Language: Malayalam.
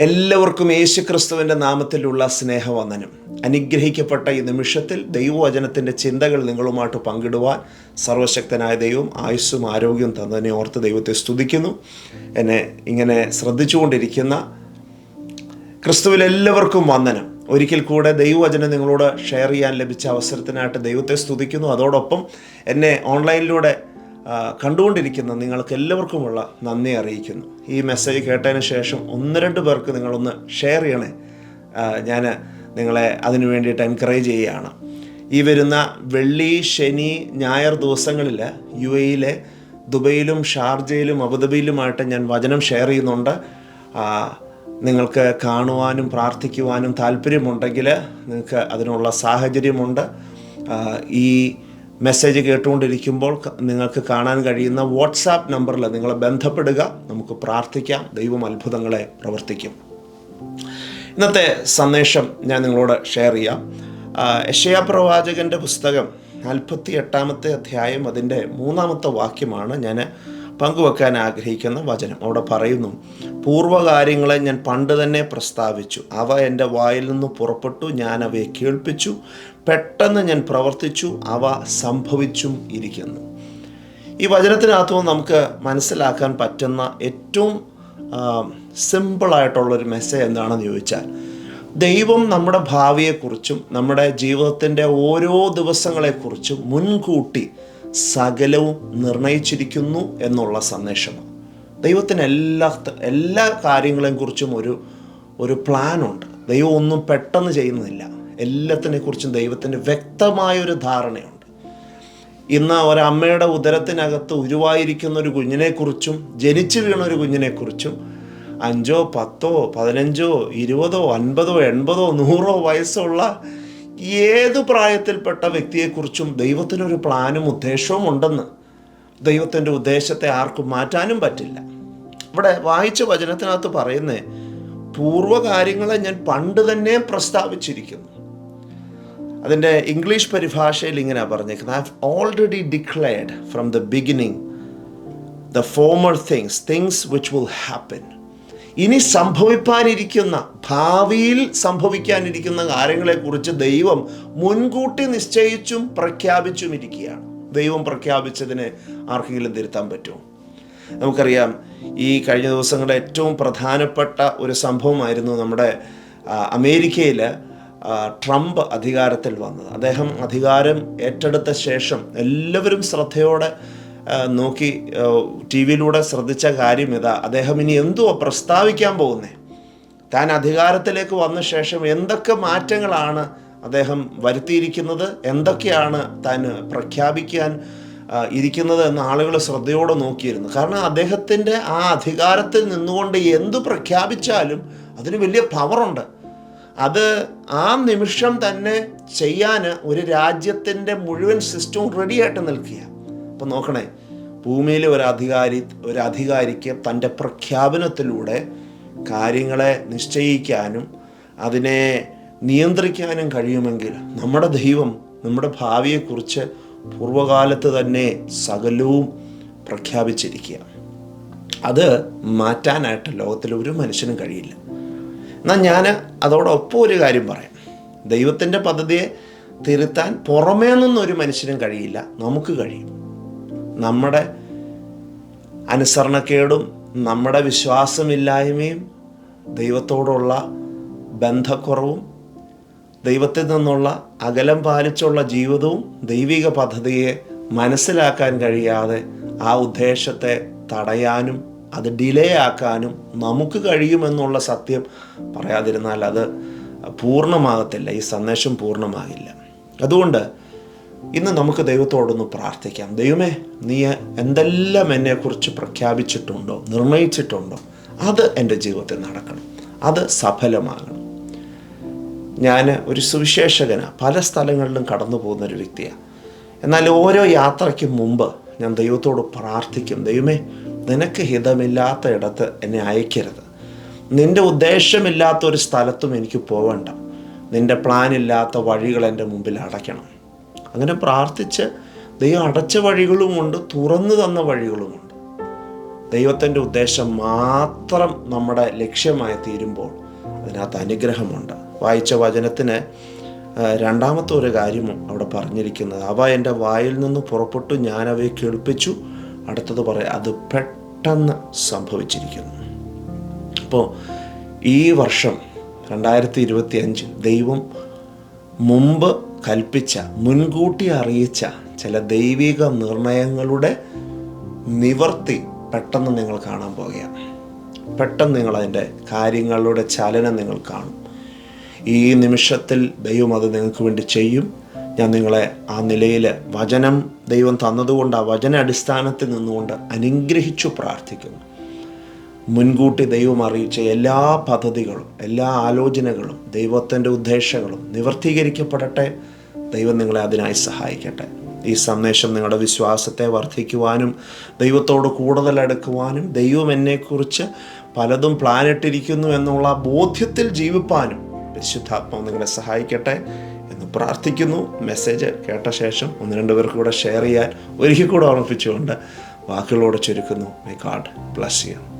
എല്ലാവർക്കും യേശു ക്രിസ്തുവിന്റെ നാമത്തിലുള്ള സ്നേഹവന്ദനം. അനുഗ്രഹിക്കപ്പെട്ട ഈ നിമിഷത്തിൽ ദൈവവചനത്തിന്റെ ചിന്തകൾ നിങ്ങളുമായിട്ട് പങ്കിടുവാൻ സർവശക്തനായ ദൈവം ആയുസ്സും ആരോഗ്യവും തന്നതിനെ ഓർത്ത് ദൈവത്തെ സ്തുതിക്കുന്നു. എന്നെ ഇങ്ങനെ ശ്രദ്ധിച്ചുകൊണ്ടിരിക്കുന്ന ക്രിസ്തുവിൽ എല്ലാവർക്കും വന്ദനം. ഒരിക്കൽ കൂടെ ദൈവവചനം നിങ്ങളോട് ഷെയർ ചെയ്യാൻ ലഭിച്ച അവസരത്തിനായിട്ട് ദൈവത്തെ സ്തുതിക്കുന്നു. അതോടൊപ്പം എന്നെ ഓൺലൈനിലൂടെ കണ്ടുകൊണ്ടിരിക്കുന്ന നിങ്ങൾക്ക് എല്ലാവർക്കുമുള്ള നന്ദി അറിയിക്കുന്നു. ഈ മെസ്സേജ് കേട്ടതിന് ശേഷം ഒന്ന് രണ്ട് പേർക്ക് നിങ്ങളൊന്ന് ഷെയർ ചെയ്യണേ. ഞാൻ നിങ്ങളെ അതിനു വേണ്ടിയിട്ട് എൻകറേജ് ചെയ്യുകയാണ്. ഈ വരുന്ന വെള്ളി ശനി ഞായർ ദിവസങ്ങളിൽ യു എയിലെ ദുബൈയിലും ഷാർജയിലും അബുദാബിയിലുമായിട്ട് ഞാൻ വചനം ഷെയർ ചെയ്യുന്നുണ്ട്. നിങ്ങൾക്ക് കാണുവാനും പ്രാർത്ഥിക്കുവാനും താല്പര്യമുണ്ടെങ്കിൽ നിങ്ങൾക്ക് അതിനുള്ള സാഹചര്യമുണ്ട്. ഈ മെസ്സേജ് കേട്ടുകൊണ്ടിരിക്കുമ്പോൾ നിങ്ങൾക്ക് കാണാൻ കഴിയുന്ന വാട്സാപ്പ് നമ്പറിൽ നിങ്ങളെ ബന്ധപ്പെടുക നമുക്ക് പ്രാർത്ഥിക്കാം ദൈവം അത്ഭുതങ്ങളെ പ്രവർത്തിക്കും. ഇന്നത്തെ സന്ദേശം ഞാൻ നിങ്ങളോട് ഷെയർ ചെയ്യാം. യശയാ പ്രവാചകന്റെ പുസ്തകം നാൽപ്പത്തി എട്ടാമത്തെ അധ്യായം അതിന്റെ മൂന്നാമത്തെ വാക്യമാണ് ഞാൻ പങ്കുവെക്കാൻ ആഗ്രഹിക്കുന്ന വചനം. അവിടെ പറയുന്നു പൂർവകാര്യങ്ങളെ ഞാൻ പണ്ട് തന്നെ പ്രസ്താവിച്ചു. അവ എന്റെ വായിൽ നിന്ന് പുറപ്പെട്ടു ഞാൻ അവയെ കേൾപ്പിച്ചു. പെട്ടെന്ന് ഞാൻ പ്രവർത്തിച്ചു അവ സംഭവിച്ചും ഇരിക്കുന്നു. ഈ വചനത്തിനകത്തും നമുക്ക് മനസ്സിലാക്കാൻ പറ്റുന്ന ഏറ്റവും സിമ്പിളായിട്ടുള്ളൊരു മെസ്സേജ് എന്താണെന്ന് ചോദിച്ചാൽ ദൈവം നമ്മുടെ ഭാവിയെക്കുറിച്ചും നമ്മുടെ ജീവിതത്തിന്റെ ഓരോ ദിവസങ്ങളെക്കുറിച്ചും മുൻകൂട്ടി സകലവും നിർണയിച്ചിരിക്കുന്നു എന്നുള്ള സന്ദേശമാണ്. ദൈവത്തിന് എല്ലാ എല്ലാ കാര്യങ്ങളെയും കുറിച്ചും ഒരു ഒരു പ്ലാനുണ്ട് ദൈവം ഒന്നും പെട്ടെന്ന് ചെയ്യുന്നില്ല. എല്ലാത്തിനെ കുറിച്ചും ദൈവത്തിന് വ്യക്തമായൊരു ധാരണയുണ്ട്. ഇന്ന് ഒരമ്മയുടെ ഉദരത്തിനകത്ത് ഉരുവായിരിക്കുന്ന ഒരു കുഞ്ഞിനെക്കുറിച്ചും ജനിച്ചു വീണ ഒരു കുഞ്ഞിനെക്കുറിച്ചും അഞ്ചോ പത്തോ പതിനഞ്ചോ ഇരുപതോ അൻപതോ എൺപതോ നൂറോ വയസ്സുള്ള ഏത് പ്രായത്തിൽപ്പെട്ട വ്യക്തിയെക്കുറിച്ചും ദൈവത്തിനൊരു പ്ലാനും ഉദ്ദേശവും ഉണ്ടെന്ന് ദൈവത്തിന്റെ ഉദ്ദേശത്തെ ആർക്കും മാറ്റാനും പറ്റില്ല. ഇവിടെ വായിച്ച വചനത്തിനകത്ത് പറയുന്നേ പൂർവകാര്യങ്ങളെ ഞാൻ പണ്ട് തന്നെ പ്രസ്താവിച്ചിരിക്കുന്നു. അതിന്റെ ഇംഗ്ലീഷ് പരിഭാഷയിൽ ഇങ്ങനെ പറഞ്ഞേക്കുന്നത് I have already declared from the beginning the former things things which will happen ഇനി സംഭവിപ്പാനിരിക്കുന്ന ഭാവിയിൽ സംഭവിക്കാനിരിക്കുന്ന കാര്യങ്ങളെക്കുറിച്ച് ദൈവം മുൻകൂട്ടി നിശ്ചയിച്ചും പ്രഖ്യാപിച്ചും ഇരിക്കുകയാണ്. ദൈവം പ്രഖ്യാപിച്ചതിന് ആർക്കെങ്കിലും തിരുത്താൻ പറ്റുമോ? നമുക്കറിയാം ഈ കഴിഞ്ഞ ദിവസങ്ങളുടെ ഏറ്റവും പ്രധാനപ്പെട്ട ഒരു സംഭവമായിരുന്നു നമ്മുടെ അമേരിക്കയിൽ ട്രംപ് അധികാരത്തിൽ വന്നത്. അദ്ദേഹം അധികാരം ഏറ്റെടുത്ത ശേഷം എല്ലാവരും ശ്രദ്ധയോടെ നോക്കി ടി വിയിലൂടെ ശ്രദ്ധിച്ച കാര്യം ഇതാ. അദ്ദേഹം ഇനി എന്തുവാ പ്രസ്താവിക്കാൻ പോകുന്നേ? താൻ അധികാരത്തിലേക്ക് വന്ന ശേഷം എന്തൊക്കെ മാറ്റങ്ങളാണ് അദ്ദേഹം വരുത്തിയിരിക്കുന്നത് എന്തൊക്കെയാണ് താൻ പ്രഖ്യാപിക്കാൻ ഇരിക്കുന്നത് എന്ന് ആളുകൾ ശ്രദ്ധയോടെ നോക്കിയിരുന്നു. കാരണം അദ്ദേഹത്തിന്റെ ആ അധികാരത്തിൽ നിന്നുകൊണ്ട് എന്തു പ്രഖ്യാപിച്ചാലും അതിന് വലിയ പവറുണ്ട് അത് ആ നിമിഷം തന്നെ ചെയ്യാൻ ഒരു രാജ്യത്തിന്റെ മുഴുവൻ സിസ്റ്റവും റെഡിയായിട്ട് നിൽക്കുക. അപ്പം നോക്കണേ ഭൂമിയിൽ ഒരു അധികാരി ഒരു അധികാരിക്ക് തന്റെ പ്രഖ്യാപനത്തിലൂടെ കാര്യങ്ങളെ നിശ്ചയിക്കാനും അതിനെ നിയന്ത്രിക്കാനും കഴിയുമെങ്കിൽ നമ്മുടെ ദൈവം നമ്മുടെ ഭാവിയെക്കുറിച്ച് പൂർവകാലത്ത് തന്നെ സകലവും പ്രഖ്യാപിച്ചിരിക്കുക അത് മാറ്റാനായിട്ട് ലോകത്തിൽ ഒരു മനുഷ്യനും കഴിയില്ല. എന്നാൽ ഞാൻ അതോടൊപ്പം ഒരു കാര്യം പറയാം. ദൈവത്തിന്റെ പദ്ധതിയെ തിരുത്താൻ പുറമേ നിന്നൊരു മനുഷ്യനും കഴിയില്ല. നമുക്ക് കഴിയും. നമ്മുടെ അനുസരണക്കേടും നമ്മുടെ വിശ്വാസമില്ലായ്മയും ദൈവത്തോടുള്ള ബന്ധക്കുറവും ദൈവത്തിൽ നിന്നുള്ള അകലം പാലിച്ചുള്ള ജീവിതവും ദൈവിക പദ്ധതിയെ മനസ്സിലാക്കാൻ കഴിയാതെ ആ ഉദ്ദേശത്തെ തടയാനും അത് ഡിലേ ആക്കാനും നമുക്ക് കഴിയുമെന്നുള്ള സത്യം പറയാതിരുന്നാൽ അത് പൂർണമാകത്തില്ല. ഈ സന്ദേശം പൂർണമാകില്ല. അതുകൊണ്ട് ഇന്ന് നമുക്ക് ദൈവത്തോടൊന്ന് പ്രാർത്ഥിക്കാം. ദൈവമേ നീ എന്തെല്ലാം എന്നെക്കുറിച്ച് പ്രഖ്യാപിച്ചിട്ടുണ്ടോ നിർണയിച്ചിട്ടുണ്ടോ അത് എന്റെ ജീവിതത്തിൽ നടക്കണം. അത് സഫലമാകണം. ഞാൻ ഒരു സുവിശേഷകനാണ് പല സ്ഥലങ്ങളിലും കടന്നു പോകുന്ന ഒരു വ്യക്തിയാണ് എന്നാൽ ഓരോ യാത്രയ്ക്കും മുമ്പ് ഞാൻ ദൈവത്തോട് പ്രാർത്ഥിക്കും ദൈവമേ നിനക്ക് ഹിതമില്ലാത്ത ഇടത്ത് എന്നെ അയക്കരുത്. നിന്റെ ഉദ്ദേശമില്ലാത്ത ഒരു സ്ഥലത്തും എനിക്ക് പോകണ്ട നിന്റെ പ്ലാൻ ഇല്ലാത്ത വഴികൾ എന്റെ മുമ്പിൽ അടയ്ക്കണം. അങ്ങനെ പ്രാർത്ഥിച്ച് ദൈവം അടച്ച വഴികളുമുണ്ട് തുറന്നു തന്ന വഴികളുമുണ്ട്. ദൈവത്തിന്റെ ഉദ്ദേശം മാത്രം നമ്മുടെ ലക്ഷ്യമായി തീരുമ്പോൾ അതിനകത്ത് അനുഗ്രഹമുണ്ട്. വായിച്ച വചനത്തിന് രണ്ടാമത്തെ ഒരു കാര്യവും അവിടെ പറഞ്ഞിരിക്കുന്നത്. അവ എന്റെ വായിൽ നിന്ന് പുറപ്പെട്ടു ഞാൻ കേൾപ്പിച്ചു. അടുത്തത് പറയാം അത് പെട്ടെന്ന് സംഭവിച്ചിരിക്കുന്നു. അപ്പോൾ ഈ വർഷം രണ്ടായിരത്തി ഇരുപത്തി അഞ്ചിൽ ദൈവം മുമ്പ് കൽപ്പിച്ച മുൻകൂട്ടി അറിയിച്ച ചില ദൈവിക നിർണയങ്ങളുടെ നിവർത്തി പെട്ടെന്ന് നിങ്ങൾ കാണാൻ പോകുകയാണ് പെട്ടെന്ന് നിങ്ങൾ അതിന്റെ കാര്യങ്ങളുടെ ചലനം നിങ്ങൾ കാണും. ഈ നിമിഷത്തിൽ ദൈവം അത് നിങ്ങൾക്ക് വേണ്ടി ചെയ്യും. ഞാൻ നിങ്ങളെ ആ നിലയിൽ വചനം ദൈവം തന്നതുകൊണ്ട് ആ വചന അടിസ്ഥാനത്തിൽ നിന്നുകൊണ്ട് അനുഗ്രഹിച്ചു പ്രാർത്ഥിക്കുന്നു. മുൻകൂട്ടി ദൈവം അറിയിച്ച എല്ലാ പദ്ധതികളും എല്ലാ ആലോചനകളും ദൈവത്തിന്റെ ഉദ്ദേശങ്ങളും നിവർത്തീകരിക്കപ്പെടട്ടെ. ദൈവം നിങ്ങളെ അതിനായി സഹായിക്കട്ടെ. ഈ സന്ദേശം നിങ്ങളുടെ വിശ്വാസത്തെ വർദ്ധിക്കുവാനും ദൈവത്തോട് കൂടുതൽ അടുക്കുവാനും ദൈവം എന്നെക്കുറിച്ച് പലതും പ്ലാനിട്ടിരിക്കുന്നു എന്നുള്ള ബോധ്യത്തിൽ ജീവിപ്പാനും പരിശുദ്ധാത്മാവ് നിങ്ങളെ സഹായിക്കട്ടെ എന്ന് പ്രാർത്ഥിക്കുന്നു. മെസ്സേജ് കേട്ട ശേഷം ഒന്ന് രണ്ട് പേർക്ക് കൂടെ ഷെയർ ചെയ്യാൻ ഒരിക്കൽ കൂടെ ഓർമ്മിപ്പിച്ചുകൊണ്ട് വാക്കുകളോട് ചുരുക്കുന്നു. My god bless you